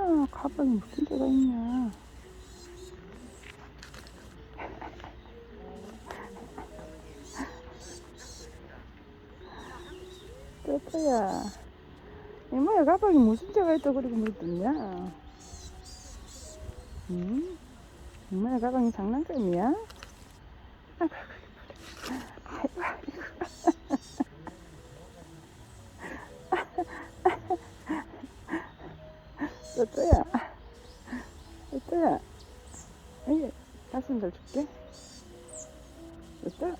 있냐 가방이 무슨 데가 있냐 뚜뚜야 이모야 가방이 무슨 데가 있다 그리고 물었냐 응? 이모야 가방이 장난감이야? 또또야. 또또야. 이게 가슴 더 줄게. 또또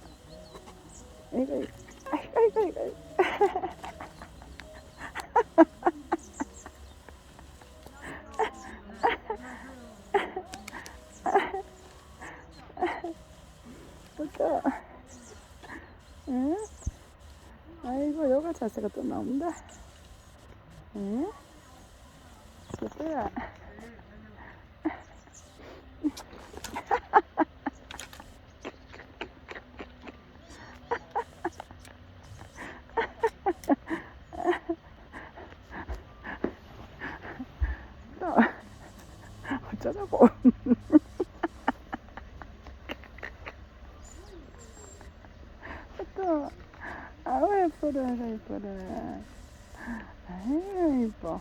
이거 아이고 아이고 아이고 또또 응? 아이고 여가 자세가 또 나온다. 응? to do that. 어쩌자고. 또, 아우, 예뻐라, 예뻐라. 아유, 예뻐.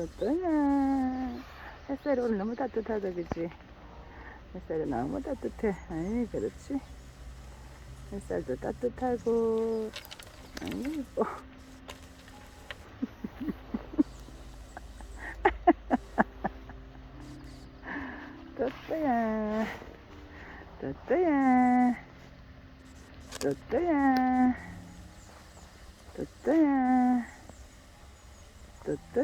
이것도야 햇살이 오늘 너무 따뜻하다 그지? 햇살이 너무 따뜻해. 아니 그렇지. 햇살도 따뜻하고. 아니 이뻐. 또또야. 또또야. 또또야. 또또야. 또또야.